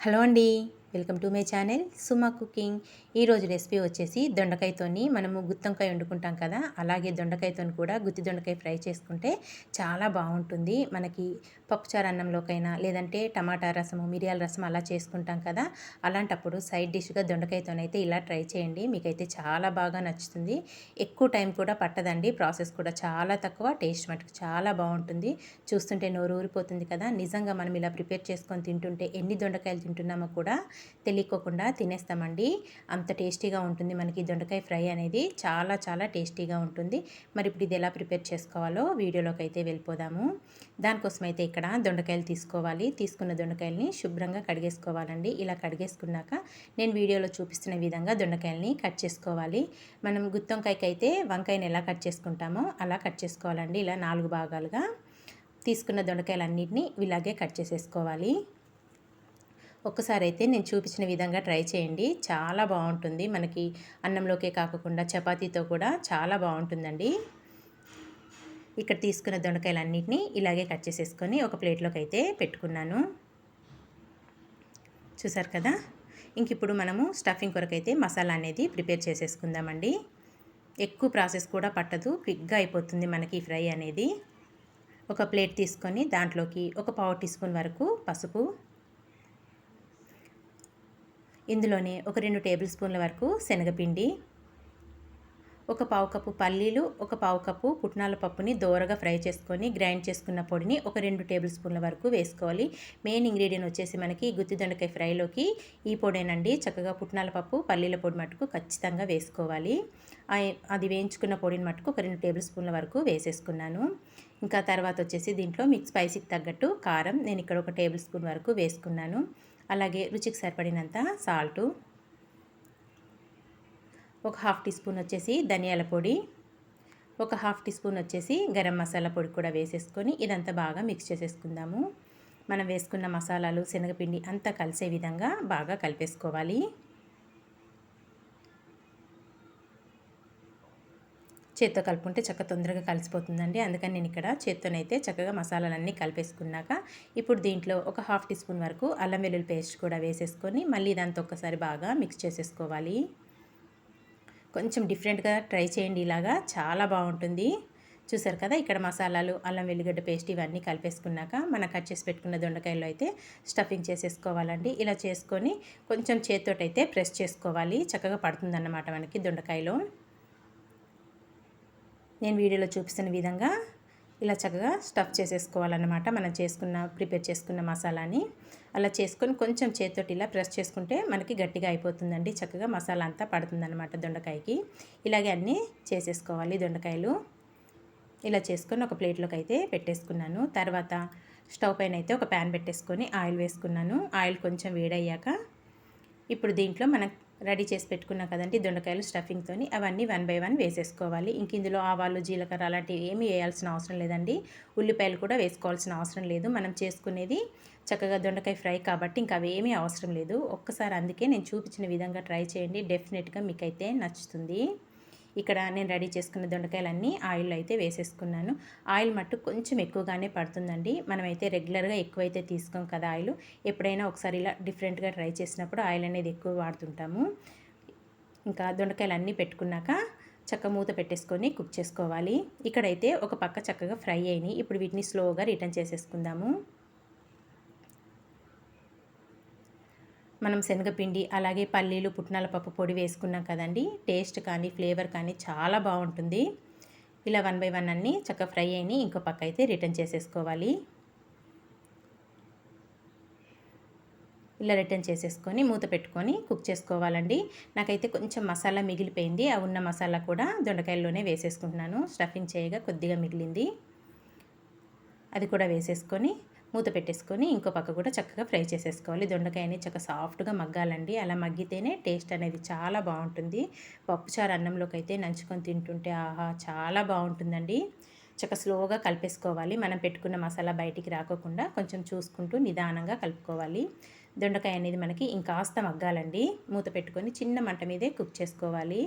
Hello అండి. Welcome to my channel. Suma cooking. ఈరోజు recipe వచ్చేసి దొండకాయతోని మనము గుత్తంకాయ వండుకుంటాం కదా అలాగే దొండకాయతో కూడా గుత్తి దొండకాయ ఫ్రై చేసుకుంటే చాలా బాగుంటుంది. మనకి పప్పుచారు అన్నంలోకైనా లేదంటే టమాటా రసము మిరియాల రసం అలా చేసుకుంటాం కదా అలాంటప్పుడు సైడ్ డిష్గా దొండకాయతోనైతే ఇలా ట్రై చేయండి. మీకైతే చాలా బాగా నచ్చుతుంది. ఎక్కువ టైం కూడా పట్టదండి. ప్రాసెస్ కూడా చాలా తక్కువ టేస్ట్ మటుకు చాలా బాగుంటుంది. చూస్తుంటే నోరు ఊరిపోతుంది కదా. నిజంగా మనం ఇలా ప్రిపేర్ చేసుకొని తింటుంటే ఎన్ని దొండకాయలు తింటున్నామో కూడా తెలియకోకుండా తినేస్తామండి. అంత టేస్టీగా ఉంటుంది మనకి దొండకాయ ఫ్రై అనేది. చాలా చాలా టేస్టీగా ఉంటుంది. మరి ఇప్పుడు ఇది ఎలా ప్రిపేర్ చేసుకోవాలో వీడియోలోకి అయితే వెళ్ళిపోదాము. దానికోసం అయితే ఇక్కడ దొండకాయలు తీసుకోవాలి. తీసుకున్న దొండకాయలని శుభ్రంగా కడిగేసుకోవాలండి. ఇలా కడిగేసుకున్నాక నేను వీడియోలో చూపిస్తున్న విధంగా దొండకాయలని కట్ చేసుకోవాలి. మనం గుత్తొంకాయకి అయితే వంకాయని ఎలా కట్ చేసుకుంటామో అలా కట్ చేసుకోవాలండి. ఇలా నాలుగు భాగాలుగా తీసుకున్న దొండకాయలన్నింటినీ ఇలాగే కట్ చేసేసుకోవాలి. ఒక్కసారి అయితే నేను చూపించిన విధంగా ట్రై చేయండి. చాలా బాగుంటుంది. మనకి అన్నంలోకే కాకుండా చపాతీతో కూడా చాలా బాగుంటుందండి. ఇక్కడ తీసుకున్న దొండకాయలన్నింటినీ ఇలాగే కట్ చేసేసుకొని ఒక ప్లేట్లోకి అయితే పెట్టుకున్నాను. చూసారు కదా? ఇంక ఇప్పుడు మనము స్టఫింగ్ కొరకైతే మసాలా అనేది ప్రిపేర్ చేసేసుకుందామండి. ఎక్కువ ప్రాసెస్ కూడా పట్టదు. క్విక్గా అయిపోతుంది మనకి ఫ్రై అనేది. ఒక ప్లేట్ తీసుకొని దాంట్లోకి ఒక పావు టీ స్పూన్ వరకు పసుపు ఇందులోనే ఒక రెండు టేబుల్ స్పూన్ల వరకు శనగపిండి ఒక పావు కప్పు పల్లీలు ఒక పావు కప్పు పుట్నాల పప్పుని దోరగా ఫ్రై చేసుకొని గ్రైండ్ చేసుకున్న పొడిని ఒక రెండు టేబుల్ స్పూన్ల వరకు వేసుకోవాలి. మెయిన్ ఇంగ్రీడియంట్ వచ్చేసి మనకి గుత్తి దొండకాయ ఫ్రైలోకి ఈ పొడేనండి. చక్కగా పుట్నాల పప్పు పల్లీల పొడి మటుకు ఖచ్చితంగా వేసుకోవాలి. అది వేయించుకున్న పొడిని మటుకు ఒక రెండు టేబుల్ స్పూన్ల వరకు వేసేసుకున్నాను. ఇంకా తర్వాత వచ్చేసి దీంట్లో మీకు స్పైసీకి తగ్గట్టు కారం నేను ఇక్కడ ఒక టేబుల్ స్పూన్ వరకు వేసుకున్నాను. అలాగే రుచికి సరిపడినంత సాల్టు ఒక హాఫ్ టీ స్పూన్ వచ్చేసి ధనియాల పొడి ఒక హాఫ్ టీ స్పూన్ వచ్చేసి గరం మసాలా పొడి కూడా వేసేసుకొని ఇదంతా బాగా మిక్స్ చేసేసుకుందాము. మనం వేసుకున్న మసాలాలు శనగపిండి అంతా కలిసే విధంగా బాగా కలిపేసుకోవాలి. చేత్తో కలుపుకుంటే చక్క తొందరగా కలిసిపోతుందండి. అందుకని నేను ఇక్కడ చేత్తోనైతే చక్కగా మసాలాలన్నీ కలిపేసుకున్నాక ఇప్పుడు దీంట్లో ఒక హాఫ్ టీ స్పూన్ వరకు అల్లం వెల్లుల్లి పేస్ట్ కూడా వేసేసుకొని మళ్ళీ దాంతో ఒక్కసారి బాగా మిక్స్ చేసేసుకోవాలి. కొంచెం డిఫరెంట్గా ట్రై చేయండి ఇలాగా. చాలా బాగుంటుంది. చూసారు కదా ఇక్కడ మసాలాలు అల్లం వెల్లిగడ్డ పేస్ట్ ఇవన్నీ కలిపేసుకున్నాక మనం కట్ చేసి పెట్టుకున్న దొండకాయలు అయితే స్టఫింగ్ చేసేసుకోవాలండి. ఇలా చేసుకొని కొంచెం చేతితోటైతే ప్రెస్ చేసుకోవాలి. చక్కగా పడుతుందన్నమాట మనకి దొండకాయలో. నేను వీడియోలో చూపిస్తున్న విధంగా ఇలా చక్కగా స్టఫ్ చేసేసుకోవాలన్నమాట. మనం చేసుకున్న ప్రిపేర్ చేసుకున్న మసాలాని. అలా చేసుకొని కొంచెం చేతితోటి ఇలా ప్రెస్ చేసుకుంటే మనకి గట్టిగా అయిపోతుందండి. చక్కగా మసాలా అంతా పడుతుందన్నమాట దొండకాయకి. ఇలాగే అన్నీ చేసేసుకోవాలి దొండకాయలు. ఇలా చేసుకొని ఒక ప్లేట్లోకి అయితే పెట్టేసుకున్నాను. తర్వాత స్టవ్ పైన అయితే ఒక ప్యాన్ పెట్టేసుకొని ఆయిల్ వేసుకున్నాను. ఆయిల్ కొంచెం వేడయ్యాక ఇప్పుడు దీంట్లో మనం రెడీ చేసి పెట్టుకున్నా కదండి దొండకాయలు స్టఫింగ్తో అవన్నీ వన్ బై వన్ వేసేసుకోవాలి. ఇంక ఇందులో ఆవాలు జీలకర్ర అలాంటివి ఏమీ వేయాల్సిన అవసరం లేదండి. ఉల్లిపాయలు కూడా వేసుకోవాల్సిన అవసరం లేదు. మనం చేసుకునేది చక్కగా దొండకాయ ఫ్రై కాబట్టి ఇంకా అవేమీ అవసరం లేదు. ఒక్కసారి అందుకే నేను చూపించిన విధంగా ట్రై చేయండి. డెఫినెట్గా మీకైతే నచ్చుతుంది. ఇక్కడ నేను రెడీ చేసుకున్న దొండకాయలన్నీ ఆయిల్ అయితే వేసేసుకున్నాను. ఆయిల్ మట్టు కొంచెం ఎక్కువగానే పడుతుందండి. మనమైతే రెగ్యులర్గా ఎక్కువైతే తీసుకోం కదా ఆయిల్. ఎప్పుడైనా ఒకసారి ఇలా డిఫరెంట్గా ట్రై చేసినప్పుడు ఆయిల్ అనేది ఎక్కువ వాడుతుంటాము. ఇంకా దొండకాయలు అన్నీ పెట్టుకున్నాక చక్క మూత పెట్టేసుకొని కుక్ చేసుకోవాలి. ఇక్కడైతే ఒక పక్క చక్కగా ఫ్రై అయినాయి. ఇప్పుడు వీటిని స్లోగా రిటర్న్ చేసేసుకుందాము. మనం శనగపిండి అలాగే పల్లీలు పుట్నాల పప్పు పొడి వేసుకున్నాం కదండి. టేస్ట్ కానీ ఫ్లేవర్ కానీ చాలా బాగుంటుంది. ఇలా వన్ బై వన్ అన్నీ చక్కగా ఫ్రై అయినాయి ఇంకో పక్క అయితే రిటర్న్ చేసేసుకోవాలి. ఇలా రిటర్న్ చేసేసుకొని మూత పెట్టుకొని కుక్ చేసుకోవాలండి. నాకైతే కొంచెం మసాలా మిగిలిపోయింది. ఆ ఉన్న మసాలా కూడా దొండకాయల్లోనే వేసేసుకుంటున్నాను. స్టఫింగ్ చేయగా కొద్దిగా మిగిలింది. అది కూడా వేసేసుకొని మూత పెట్టేసుకొని ఇంకో పక్క కూడా చక్కగా ఫ్రై చేసేసుకోవాలి. దొండకాయని చక్కగా సాఫ్ట్గా మగ్గాలండి. అలా మగ్గితేనే టేస్ట్ అనేది చాలా బాగుంటుంది. పప్పుచారు అన్నంలోకి అయితే నంచుకొని తింటుంటే ఆహా చాలా బాగుంటుందండి. చక్క స్లోగా కలిపేసుకోవాలి. మనం పెట్టుకున్న మసాలా బయటికి రాకోకుండా కొంచెం చూసుకుంటూ నిదానంగా కలుపుకోవాలి. దొండకాయ అనేది మనకి ఇంకాస్త మగ్గాలండి. మూత పెట్టుకొని చిన్న మంట మీదే కుక్ చేసుకోవాలి.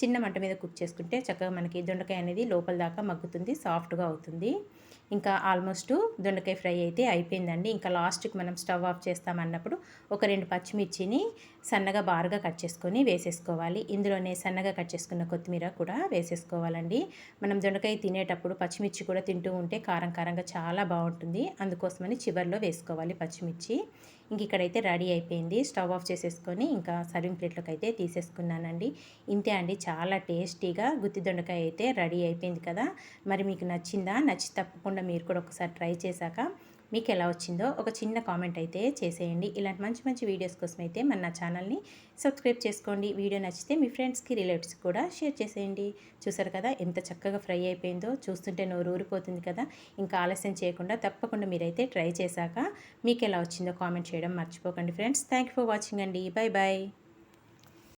చిన్న మంట మీద కుక్ చేసుకుంటే చక్కగా మనకి దొండకాయ అనేది లోపల దాకా మగ్గుతుంది సాఫ్ట్గా అవుతుంది. ఇంకా ఆల్మోస్ట్ దొండకాయ ఫ్రై అయితే అయిపోయిందండి. ఇంకా లాస్ట్కి మనం స్టవ్ ఆఫ్ చేస్తామన్నప్పుడు ఒక రెండు పచ్చిమిర్చిని సన్నగా బారుగా కట్ చేసుకొని వేసేసుకోవాలి. ఇందులోనే సన్నగా కట్ చేసుకున్న కొత్తిమీర కూడా వేసేసుకోవాలండి. మనం దొండకాయ తినేటప్పుడు పచ్చిమిర్చి కూడా తింటూ ఉంటే కారం కారంగా చాలా బాగుంటుంది. అందుకోసమని చివరిలో వేసుకోవాలి పచ్చిమిర్చి. ఇంక ఇక్కడైతే రెడీ అయిపోయింది. స్టవ్ ఆఫ్ చేసేసుకొని ఇంకా సర్వింగ్ ప్లేట్లోకి అయితే తీసేసుకున్నానండి. ఇంతే అండి చాలా టేస్టీగా గుత్తి దొండకాయ అయితే రెడీ అయిపోయింది కదా. మరి మీకు నచ్చిందా? నచ్చి తప్పకుండా మీరు కూడా ఒకసారి ట్రై చేశాక మీకు ఎలా వచ్చిందో ఒక చిన్న కామెంట్ అయితే చేసేయండి. ఇలాంటి మంచి మంచి వీడియోస్ కోసం అయితే మన నా ఛానల్ని సబ్స్క్రైబ్ చేసుకోండి. వీడియో నచ్చితే మీ ఫ్రెండ్స్కి రిలేటివ్స్ కూడా షేర్ చేసేయండి. చూసారు కదా ఎంత చక్కగా ఫ్రై అయిపోయిందో. చూస్తుంటే నోరు ఊరిపోతుంది కదా. ఇంకా ఆలస్యం చేయకుండా తప్పకుండా మీరైతే ట్రై చేశాక మీకు ఎలా వచ్చిందో కామెంట్ చేయడం మర్చిపోకండి ఫ్రెండ్స్. థ్యాంక్ ఫర్ వాచింగ్ అండి. Bye bye